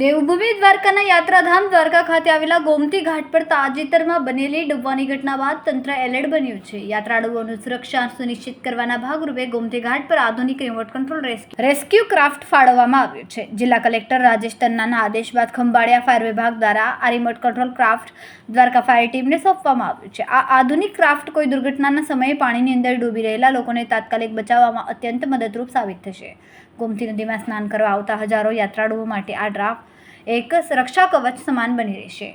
દેવભૂમિ દ્વારકાના યાત્રાધામ દ્વારકા ખાતે આવેલા ગોમતી ઘાટ પર તાજેતરમાં બનેલી ડૂબવાની ઘટના બાદ તંત્ર એલર્ટ બન્યું છે. યાત્રાળુઓની સુરક્ષા સુનિશ્ચિત કરવાના ભાગરૂપે ગોમતી ઘાટ પર આધુનિક રિમોટ કંટ્રોલ રેસ- રેસ્ક્યુ ક્રાફ્ટ ફાળવવામાં આવ્યું છે. જિલ્લા કલેક્ટર રાજેશ તન્નાના આદેશ બાદ ખંભાળિયા ફાયર વિભાગ દ્વારા આ remote control craft Dwarka fire ટીમને સોંપવામાં આવ્યું છે. આ આધુનિક ક્રાફ્ટ કોઈ દુર્ઘટનાના સમયે પાણીની અંદર ડૂબી રહેલા લોકોને તાત્કાલિક બચાવવામાં અત્યંત મદદરૂપ સાબિત થશે. ગોમતી નદીમાં સ્નાન કરવા આવતા હજારો યાત્રાળુઓ માટે આ ડ્રાફ્ટ એક રક્ષા કવચ સમાન બની રહેશે.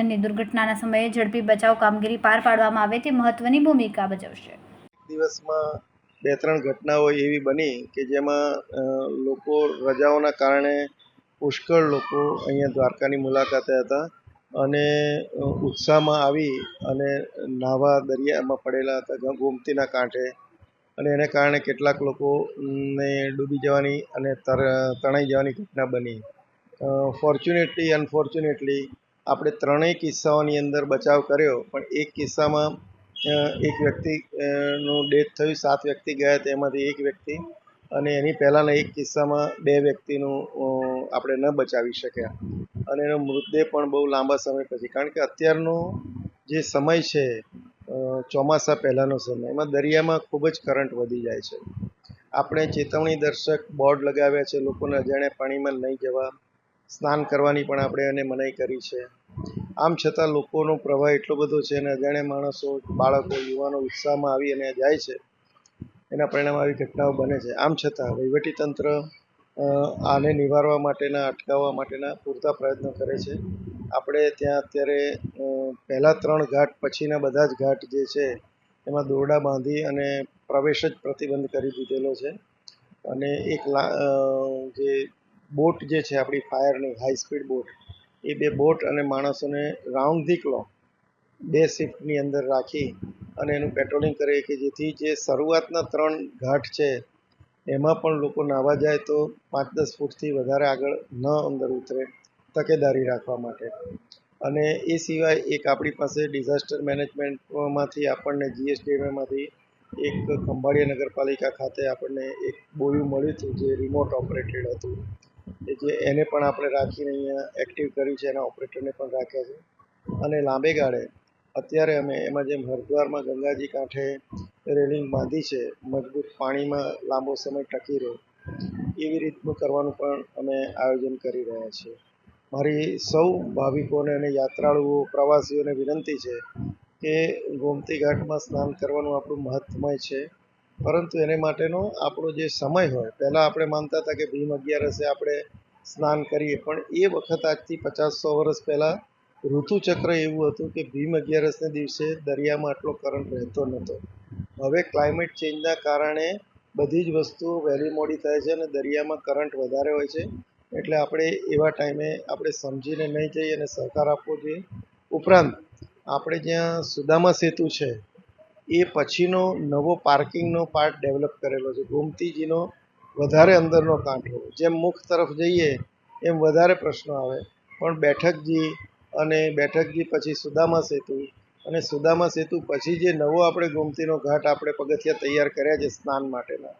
અને દુર્ઘટનાના સમયે ઝડપી બચાવ કામગીરી પાર પાડવામાં આવે તે મહત્વની ભૂમિકા ભજવશે. દિવસમાં બે ત્રણ ઘટનાઓ એવી બની કે જેમાં લોકો રજાઓના કારણે પુષ્કળ લોકો અહીંયા દ્વારકાની મુલાકાતે હતા અને ઉત્સાહમાં આવી અને નાવા દરિયામાં પડેલા હતા ગોમતીના કાંઠે. અને એને કારણે કેટલાક લોકોને ડૂબી જવાની અને તર, તણાઈ જવાની ઘટના બની. ફોર્ચ્યુનેટલી અનફોર્ચ્યુનેટલી આપણે ત્રણેય કિસ્સાઓની અંદર બચાવ કર્યો, પણ એક કિસ્સામાં એક વ્યક્તિ નું ડેથ થયું, સાત વ્યક્તિ ગયા તેમાંથી એક વ્યક્તિ, અને એની પહેલાંના એક કિસ્સામાં બે વ્યક્તિનું આપણે ન બચાવી શક્યા. અને એનો મૃતદેહ પણ બહુ લાંબા સમય પછી, કારણ કે અત્યારનો જે સમય છે ચોમાસા પહેલાંનો સમય, એમાં દરિયામાં ખૂબ જ કરંટ વધી જાય છે. આપણે ચેતવણી દર્શક બોર્ડ લગાવ્યા છે, લોકોને અજાણ્યા પાણીમાં નહીં જવા સ્નાન કરવાની પણ આપણે એને મનાઈ કરી છે. આમ છતાં લોકોનો પ્રવાહ એટલો બધો છે અને અજાણ્યા માણસો, બાળકો, યુવાનો ઉત્સાહમાં આવી અને જાય છે. એના પરિણામે આવી ઘટનાઓ બને છે. આમ છતાં વહીવટીતંત્ર આને નિવારવા માટેના, અટકાવવા માટેના પૂરતા પ્રયત્નો કરે છે. આપણે ત્યાં અત્યારે પહેલાં ત્રણ ઘાટ, પછીના બધા જ ઘાટ જે છે, એમાં દોરડા બાંધી અને પ્રવેશ જ પ્રતિબંધ કરી દીધેલો છે. અને એક લા જે બોટ જે છે, આપણી ફાયરની હાઈ સ્પીડ બોટ, એ બે બોટ અને માણસોને રાઉન્ડ ધી ક્લોક બે શિફ્ટની અંદર રાખી અને એનું પેટ્રોલિંગ કરે કે જેથી જે શરૂઆતના ત્રણ ઘાટ છે, એમાં પણ લોકો નાવા જાય તો પાંચ દસ ફૂટથી વધારે આગળ ન અંદર ઉતરે તકેદારી રાખવા માટે. અને એ સિવાય એક આપણી પાસે ડિઝાસ્ટર મેનેજમેન્ટમાંથી આપણને જીએસડીએમએમાંથી એક ખંભાળિયા નગરપાલિકા ખાતે આપણને એક બોયું મળ્યું હતું, જે રિમોટ ઓપરેટેડ હતું. જે એને પણ આપણે રાખીને અહીંયા એક્ટિવ કર્યું છે, એના ઓપરેટરને પણ રાખ્યા છે. અને લાંબે ગાળે અત્યારે અમે એમાં જેમ હરિદ્વારમાં ગંગાજી કાંઠે રેલિંગ બાંધી છે, મજબૂત પાણીમાં લાંબો સમય ટકી રહે, એવી રીતનું કરવાનું પણ અમે આયોજન કરી રહ્યા છીએ. મારી સૌ ભાવિકોને અને યાત્રાળુઓ, પ્રવાસીઓને વિનંતી છે કે ગોમતી ઘાટમાં સ્નાન કરવાનું આપણું મહત્વમય છે. પરંતુ એને માટેનો આપણો જે સમય હોય, પહેલાં આપણે માનતા હતા કે ભીમ અગિયારસે આપણે સ્નાન કરીએ, પણ એ વખત આજથી પચાસ સો વર્ષ પહેલાં ઋતુચક્ર એવું હતું કે ભીમ અગિયારસને દિવસે દરિયામાં આટલો કરંટ રહેતો નહોતો. હવે ક્લાઇમેટ ચેન્જના કારણે બધી જ વસ્તુઓ વહેલી મોડી થાય છે અને દરિયામાં કરંટ વધારે હોય છે. એટલે આપણે એવા ટાઈમે આપણે સમજીને નહીં જઈએ અને સહકાર આપવો જોઈએ. ઉપરાંત, આપણે જ્યાં સુદામા સેતુ છે એ પછીનો નવો પાર્કિંગનો પાર્ટ ડેવલપ કરેલો છે. ગોમતીજીનો વધારે અંદરનો કાંઠો જેમ મુખ તરફ જઈએ, એમ વધારે પ્રશ્નો આવે. પણ બેઠકજી અને બેઠકજી પછી સુદામા સેતુ અને સુદામા સેતુ પછી જે નવો આપણે ગોમતીનો ઘાટ આપણે પગથિયા તૈયાર કર્યા છે સ્નાન માટેના,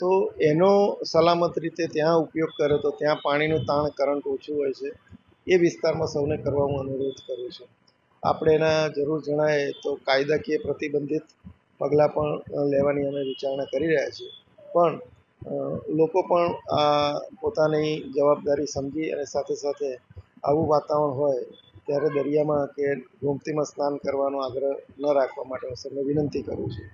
તો એનો સલામત રીતે ત્યાં ઉપયોગ કરે તો ત્યાં પાણીનું તાણ કરંટ ઓછું હોય છે. એ વિસ્તારમાં સૌને કરવા હું અનુરોધ કરું છું. આપણે એના જરૂર જણાય તો કાયદાકીય પ્રતિબંધિત પગલાં પણ લેવાની અમે વિચારણા કરી રહ્યા છીએ. પણ લોકો પણ આ પોતાની જવાબદારી સમજી અને સાથે સાથે આવું વાતાવરણ હોય ત્યારે દરિયામાં કે ગોમતીમાં સ્નાન કરવાનો આગ્રહ ન રાખવા માટે હું સૌને વિનંતી કરું છું.